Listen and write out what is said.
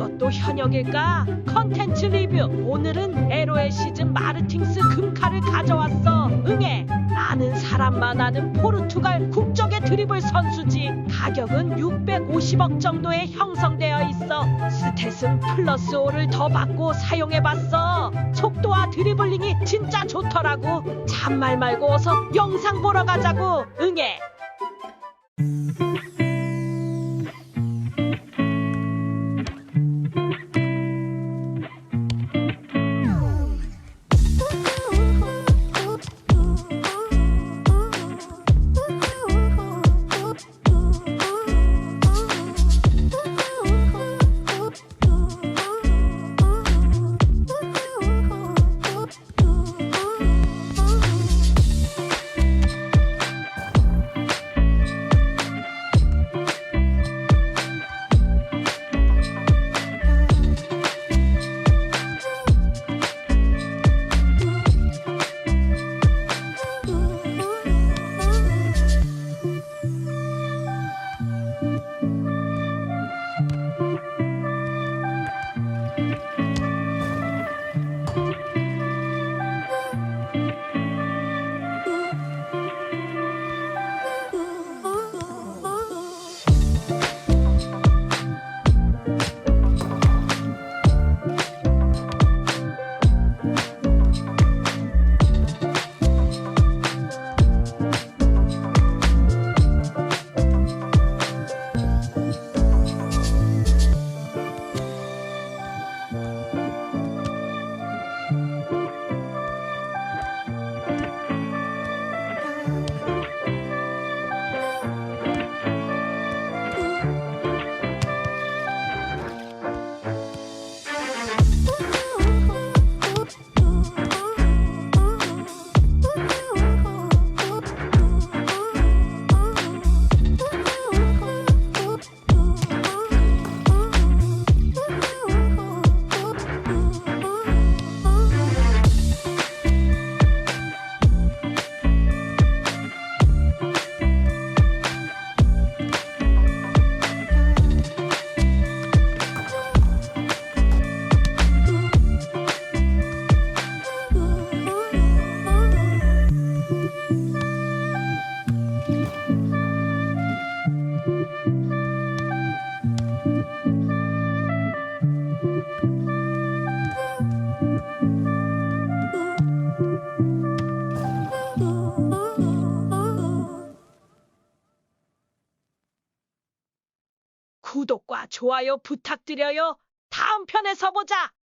이것도 현역일까? 컨텐츠 리뷰. 오늘은 에로의 시즌 마르팅스 금카를 가져왔어. 응애. 나는 사람만 아는 포르투갈 국적의 드리블 선수지. 가격은 650억 정도에 형성되어 있어. 스탯은 플러스 5를 더 받고 사용해봤어. 속도와 드리블링이 진짜 좋더라고. 참말 말고 어서 영상 보러 가자고. 응애 구독과 좋아요 부탁드려요. 다음 편에서 보자